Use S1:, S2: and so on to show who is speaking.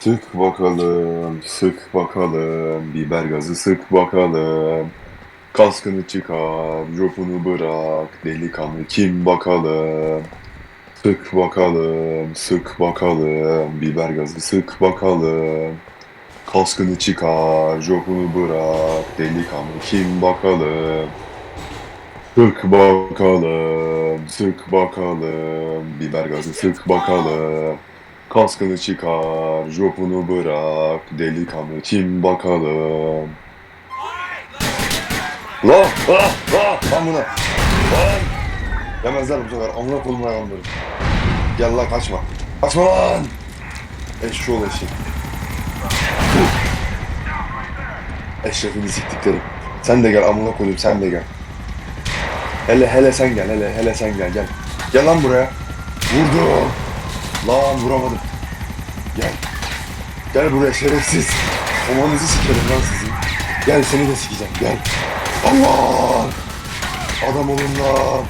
S1: Sık bakalım, sık bakalım, biber gazı sık bakalım. Kaskını çıkar, jopunu bırak, delikanlı kim bakalım. Sık bakalım, sık bakalım, biber gazı sık bakalım. Kaskını çıkar, jopunu bırak, delikanlı kim bakalım. Sık bakalım, sık bakalım, biber gazı sık bakalım. Kaskını çıkar, jopunu bırak, delikanlı kim bakalım. Lan, ah, ah, lan buna. Lan. Yemezler bu sefer, amına koyayım hayvanları. Gel lan kaçma. Kaçma lan. Eşşoğlu eşek. Eşrefini siktiklerim. Sen de gel amına koyayım sen de gel. Hele hele sen gel hele hele sen gel gel. Gel lan buraya. Vurdum. Lan vuramadım. Gel. Gel buraya şerefsiz. Omanızı sikerim lan sizin. Gel seni de sikeceğim gel. Allah! Adam olun lan.